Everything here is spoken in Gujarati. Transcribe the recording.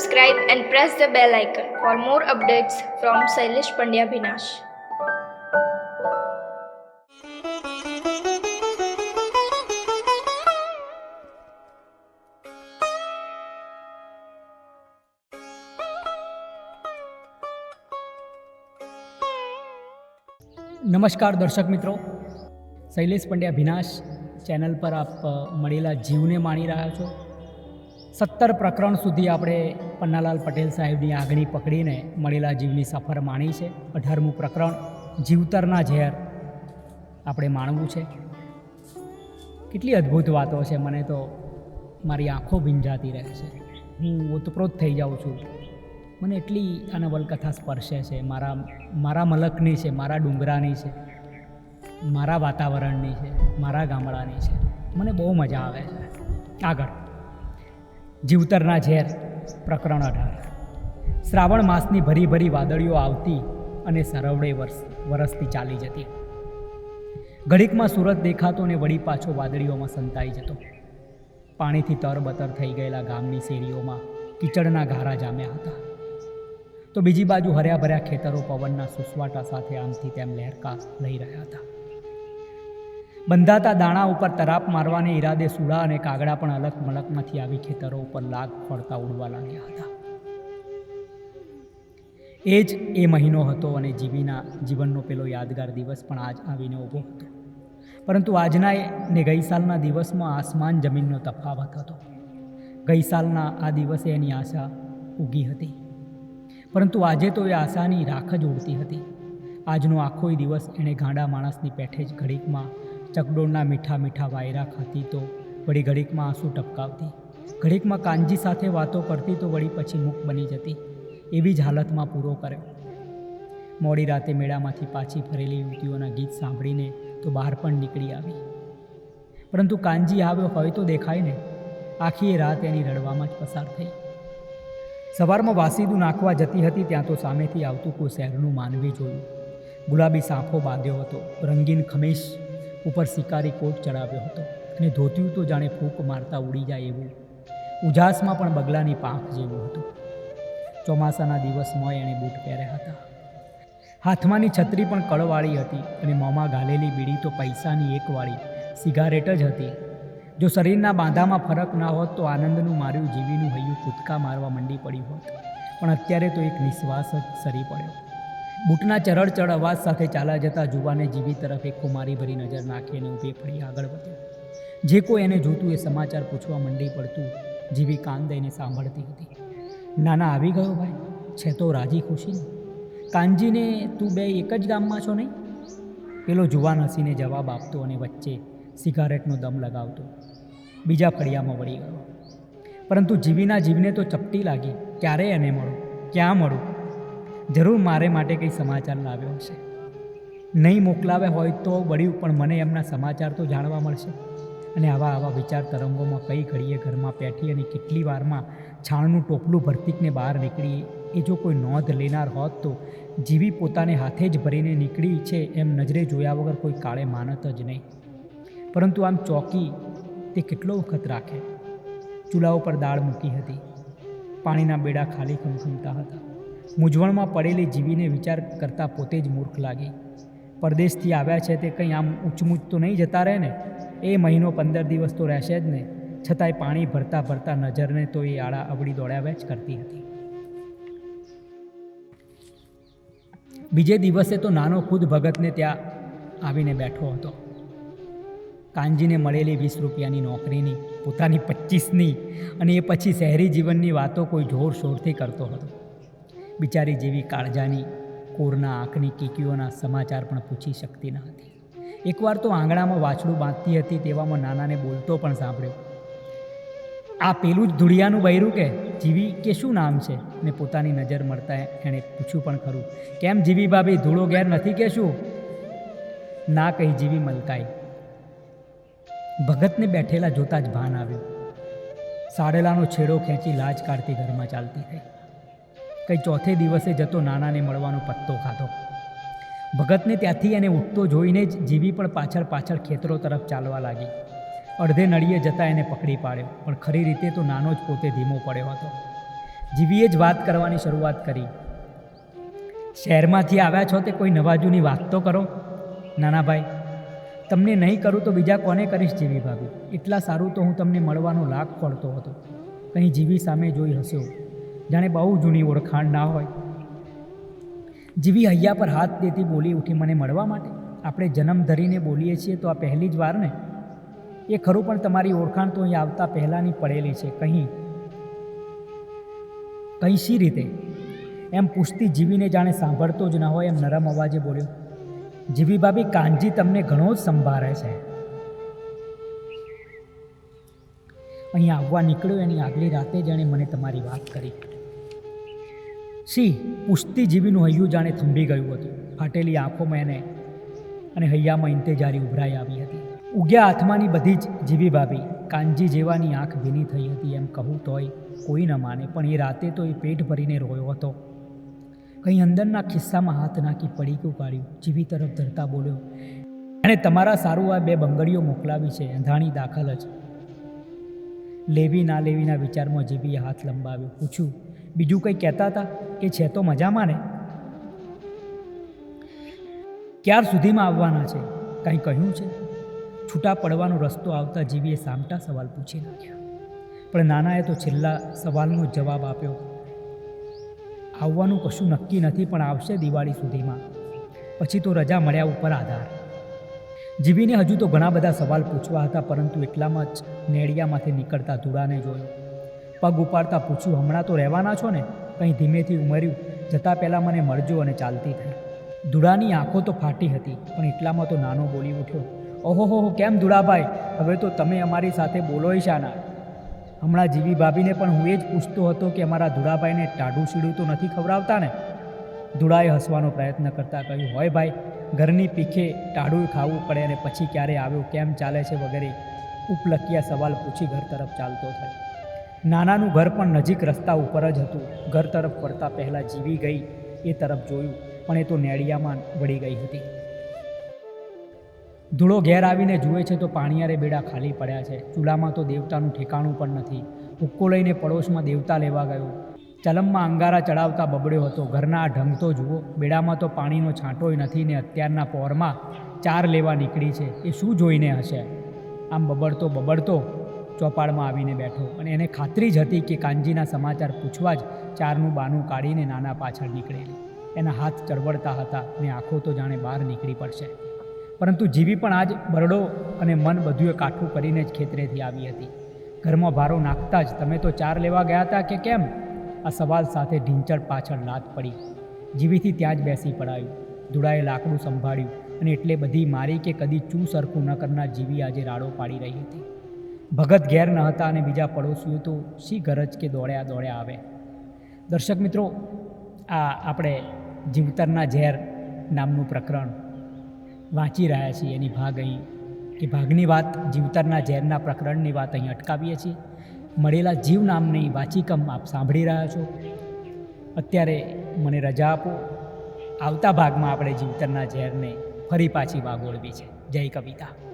Subscribe and press the bell icon for more updates from Sailesh Pandya Binash. નમસ્કાર દર્શક મિત્રો શૈલેષ પંડ્યા ભિનાશ ચેનલ પર આપ મળેલા જીવને માણી રહ્યા છો સત્તર પ્રકરણ સુધી આપણે પન્નાલાલ પટેલ સાહેબની આગણી પકડીને મળેલા જીવની સફર માણી છે. અઢારમું પ્રકરણ, જીવતરના ઝેર. આપણે માણવું છે. કેટલી અદ્ભુત વાતો છે, મને તો મારી આંખો ભીંજાતી રહે છે. હું ઓતપ્રોત થઈ જાઉં છું. મને એટલી આ નવલકથા સ્પર્શે છે. મારા મારા મલકની છે, મારા ડુંગરાની છે, મારા વાતાવરણની છે, મારા ગામડાની છે. મને બહુ મજા આવે છે. આગળ. જીવતરના ઝેર પ્રકરણ અઢાર. શ્રાવણ માસની ભરી ભરી વાદળીઓ આવતી અને સરવડે વર્ષ વરસતી ચાલી જતી. ઘડીકમાં સુરત દેખાતો ને વળી પાછો વાદળીઓમાં સંતાઈ જતો. પાણીથી તરબતર થઈ ગયેલા ગામની શેરીઓમાં કીચડના ઘારા જામ્યા હતા. તો બીજી બાજુ હર્યા ભર્યા ખેતરો પવનના સુસવાટા સાથે આમથી તેમ લહેરકા લઈ રહ્યા હતા. બંધાતા દાણા ઉપર તરાપ મારવાને ઈરાદે સુડા અને કાગડા પણ અલગ મલકમાંથી આવી ખેતરો ઉપર લાગ ફળતા ઉડવા લાગ્યા હતા. એ જ એ મહિનો હતો અને જીવીના જીવનનો પેલો યાદગાર દિવસ પણ આજ આવીને ઊભો હતો. પરંતુ આજના ને ગઈ સાલના દિવસમાં આસમાન જમીનનો તફાવત હતો. ગઈ સાલના આ દિવસે એની આશા ઉગી હતી. પરંતુ આજે તો એ આશાની રાખ જ ઉડતી હતી. આજનો આખોય દિવસ એણે ગાંડા માણસની પેઠે જ ઘડીકમાં ચકડોળના મીઠા મીઠા વાયરા ખાતી તો વળી ઘડીકમાં આંસુ ટપકાવતી. ઘડીકમાં કાનજી સાથે વાતો કરતી તો વળી પછી મૂક બની જતી. એવી જ હાલતમાં પૂરો કર્યો. મોડી રાતે મેળામાંથી પાછી ફરેલી યુવતીઓના ગીત સાંભળીને તો બહાર પણ નીકળી આવી. પરંતુ કાનજી આવ્યો હોય તો દેખાય ને. આખી એ રાત એની રડવામાં જ પસાર થઈ. સવારમાં વાસીદું નાખવા જતી હતી ત્યાં તો સામેથી આવતું કોઈ શહેરનું માનવી જોયું. ગુલાબી સાંફો બાંધ્યો હતો. રંગીન ખમીશ ઉપર શિકારી કોટ ચડાવ્યો હતો અને ધોતિયું તો જાણે ફૂંક મારતા ઉડી જાય એવું. ઉજાસમાં પણ બગલાની પાંખ જેવું હતું. ચોમાસાના દિવસમાં એણે બૂટ પહેર્યા હતા. હાથમાંની છત્રી પણ કળવાળી હતી અને મોંમાં ગાલેલી બીડી તો પૈસાની એકવાળી સિગારેટ જ હતી. જો શરીરના બાંધામાં ફરક ના હોત તો આનંદનું માર્યું જીવીનું હૈયું કૂદકા મારવા મંડી પડ્યું હોત. પણ અત્યારે તો એક નિશ્વાસ જ સરી પડ્યો. બૂટના ચરડ અવાજ સાથે ચાલા જતા જુવાને જીવી તરફ એક કુમારી ભરી નજર નાખીને ઊભી ફરી આગળ વધ્યો. જે કોઈ એને જોતું એ સમાચાર પૂછવા મંડી પડતું જીવી કાન દઈને સાંભળતી હતી. નાના, આવી ગયો ભાઈ? છે તો રાજી ખુશી ને? કાનજીને તું બે એક જ ગામમાં છો નહીં? પેલો જુવાન હસીને જવાબ આપતો અને વચ્ચે સિગારેટનો દમ લગાવતો. બીજા ફળિયામાં વળી ગયો. પરંતુ જીવીના જીવને તો ચપટી લાગી. ક્યારે એને મળું? ક્યાં મળું? જરૂર મારે માટે કંઈ સમાચાર લાવ્યો હશે? નહીં મોકલાવે હોય તો બળ્યું પણ મને એમના સમાચાર તો જાણવા મળશે. અને આવા આવા વિચાર તરંગોમાં કઈ ઘડીએ ઘરમાં પેઠી અને કેટલી વારમાં છાણનું ટોપલું ભરતીકને બહાર નીકળી, એ જો કોઈ નોંધ લેનાર હોત તો જીવી પોતાને હાથે જ ભરીને નીકળી છે એમ નજરે જોયા વગર કોઈ કાળે માનત જ નહીં. પરંતુ આમ ચોકી તે કેટલો વખત રાખે? ચૂલા ઉપર દાળ મૂકી હતી. પાણીના બેડા ખાલી ખમખમતા હતા. મૂંઝવણમાં પડેલી જીવીને વિચાર કરતાં પોતે જ મૂર્ખ લાગી. પરદેશથી આવ્યા છે તે કંઈ આમ ઊંચમૂચ તો નહીં જતા રહે ને? એ મહિનો પંદર દિવસ તો રહેશે જ ને. છતાંય પાણી ભરતા ભરતા નજરને તો એ આડા અવળી દોડાવ્યા જ કરતી હતી. બીજે દિવસે તો નાનો ખુદ ભગતને ત્યાં આવીને બેઠો હતો. કાનજીને મળેલી વીસ રૂપિયાની નોકરીની, પોતાની પચીસની અને એ પછી શહેરી જીવનની વાતો કોઈ જોર શોરથી કરતો હતો. બિચારી જેવી કાળજાની, કોરના આંખની કીકીઓના સમાચાર પણ પૂછી શકતી ન હતી. એકવાર તો આંગણામાં વાછડું બાંધતી હતી તેવામાં નાનાને બોલતો પણ સાંભળ્યો. આ પેલું જ ધૂળિયાનું બૈરું કે? જીવી કે શું નામ છે? ને પોતાની નજર મળતા એણે પૂછ્યું પણ ખરું. કેમ જીવી ભાભી, ધૂળો ઘેર નથી કે શું? ના, કહી જીવી મલકાઈ. ભગતને બેઠેલા જોતા જ ભાન આવ્યું. સાડેલાનો છેડો ખેંચી લાજ કાઢતી ઘરમાં ચાલતી થઈ કંઈ ચોથે દિવસે જતો નાનાને મળવાનો પત્તો ખાધો. ભગતને ત્યાંથી એને ઉઠતો જોઈને જ જીવી પણ પાછળ પાછળ ખેતરો તરફ ચાલવા લાગી. અડધે નળીએ જતાં એને પકડી પાડ્યો, પણ ખરી રીતે તો નાનો જ પોતે ધીમો પડ્યો હતો. જીવીએ જ વાત કરવાની શરૂઆત કરી. શહેરમાંથી આવ્યા છો તે કોઈ નવાજુની વાત તો કરો? નાના ભાઈ, તમને નહીં કરું તો બીજા કોને કરીશ જીવી ભાભી એટલા સારું તો હું તમને મળવાનો લાગ પડતો હતો. કંઈ જીવી સામે જોઈ હસ્યો. જાણે બહુ જૂની ઓળખાણ ના હોય. જીવી હૈયા પર હાથ દેતી બોલી ઉઠી મને મળવા માટે. આપણે જન્મ ધરીને બોલીએ છીએ તો આ પહેલી જ વાર ને? એ ખરું પણ તમારી ઓળખાણ તો અહીં આવતા પહેલાંની પડેલી છે. કહી કંઈ શી રીતે? એમ પૂછતી જીવીને જાણે સાંભળતો જ ન હોય એમ નરમ અવાજે બોલ્યો, જીવી ભાભી, કાનજી તમને ઘણો જ સંભાળે છે. અહીં આવવા નીકળ્યો એની આગલી રાતે જાણે મને તમારી વાત કરી. શી? પૂછતી જીવીનું હૈયું જાણે થંભી ગયું હતું. ફાટેલી આંખોમાં એને અને હૈયામાં ઇંતેજારી ઉભરાઈ આવી હતી. ઉગ્યા હાથમાંની બધી જ જીવી ભાભી કાનજી જેવાની આંખ ભીની થઈ હતી એમ કહું તોય કોઈ ન માને, પણ એ રાતે તો એ પેટ ભરીને રોયો હતો. કંઈ અંદરના ખિસ્સામાં હાથ નાખી પડીકું કાઢ્યું જીવી તરફ ધરતા બોલ્યો અને તમારા સારું આ બે બંગડીઓ મોકલાવી છે, અંધાણી દાખલ જ. લેવી ના લેવીના વિચારમાં જીવીએ હાથ લંબાવ્યો. પૂછ્યું, બીજું કંઈ કહેતા હતા? કે છે તો મજામાં ને ક્યાર સુધીમાં આવવાના છે? કંઈ કહ્યું છે? છૂટા પડવાનો રસ્તો આવતા જીવીએ સામટા સવાલ પૂછી નાખ્યો. પણ નાનાએ તો છેલ્લા સવાલનો જવાબ આપ્યો. આવવાનું કશું નક્કી નથી, પણ આવશે દિવાળી સુધીમાં. પછી તો રજા મળ્યા ઉપર આધાર. જીવીને હજુ તો ઘણા બધા સવાલ પૂછવા હતા, પરંતુ એટલામાં જ નેડિયામાંથી નીકળતા ધૂળાને જોયો. પગ ઉપાડતા પૂછ્યું, હમણાં તો રહેવાના છો ને? કંઈ ધીમેથી ઉમર્યું, જતાં પહેલાં મને મળજો અને ચાલતી થઈ. ધૂળાની આંખો તો ફાટી હતી, પણ એટલામાં તો નાનો બોલી ઉઠ્યો. ઓહો, હો કેમ ધૂળાભાઈ હવે તો તમે અમારી સાથે બોલોય શાના. હમણાં જીવી ભાભીને પણ હું એ જ પૂછતો હતો કે અમારા ધૂળાભાઈને ટાઢું સીડું તો નથી ખવડાવતા ને ધૂળાએ હસવાનો પ્રયત્ન કરતાં કહ્યું, હોય ભાઈ, ઘરની પીખે ટાઢું ખાવું પડે અને પછી ક્યારે આવ્યો, કેમ ચાલે છે વગેરે? ઉપલખ્યા સવાલ પૂછી ઘર તરફ ચાલતો થયો. નાનાનું ઘર પણ નજીક રસ્તા ઉપર જ હતું. ઘર તરફ ફરતા પહેલાં જીવી ગઈ, એ તરફ જોયું, પણ એ તો નેડિયામાં વળી ગઈ હતી. ધૂળો ઘેર આવીને જુએ છે તો પાણીયારે બેડા ખાલી પડ્યા છે. ચૂલામાં તો દેવતાનું ઠેકાણું પણ નથી. હુક્કો લઈને પડોશમાં દેવતા લેવા ગયો. ચલમમાં અંગારા ચડાવતા બબડ્યો હતો. ઘરના આ ઢંગ તો જુઓ, બેડામાં તો પાણીનો છાંટોય નથી ને અત્યારના પોરમાં ચાર લેવા નીકળી છે. એ શું જોઈને હશે? આમ બબડતો બબડતો ચોપાડમાં આવીને બેઠો અને એને ખાતરી જ હતી કે કાનજીના સમાચાર પૂછવા જ ચારનું બાનું કાઢીને નાના પાછળ નીકળેલી. એના હાથ ચળવળતા હતા ને આંખો તો જાણે બહાર નીકળી પડશે. પરંતુ જીવી પણ આજ બરડો અને મન બધુંએ કાઠું કરીને જ ખેતરેથી આવી હતી. ઘરમાં ભારો નાખતા જ તમે તો ચાર લેવા ગયા હતા કે કેમ? આ સવાલ સાથે ઢીંચળ પાછળ લાત પડી. જીવીથી ત્યાં જ બેસી પડાયું. ધૂળાએ લાકડું સંભાળ્યું અને એટલે બધી મારી કે કદી ચૂ સરખું ન કરનાર જીવી આજે રાડો પાડી રહી હતી. ભગત ઘેર ન હતા અને બીજા પડોશીઓ તો શી ગરજ કે દોડ્યા દોડ્યા આવે? દર્શક મિત્રો, આ આપણે જીવતરના ઝેર નામનું પ્રકરણ વાંચી રહ્યા છીએ. એની ભાગ અહીં એ ભાગની વાત જીવતરના ઝેરના પ્રકરણની વાત અહીં અટકાવીએ છીએ. મળેલા જીવ નામની વાચિકમ આપ સાંભળી રહ્યા છો. અત્યારે મને રજા આપો. આવતા ભાગમાં આપણે જીવતરના ઝેરને ફરી પાછી વાગોળવી છે. જય કવિતા.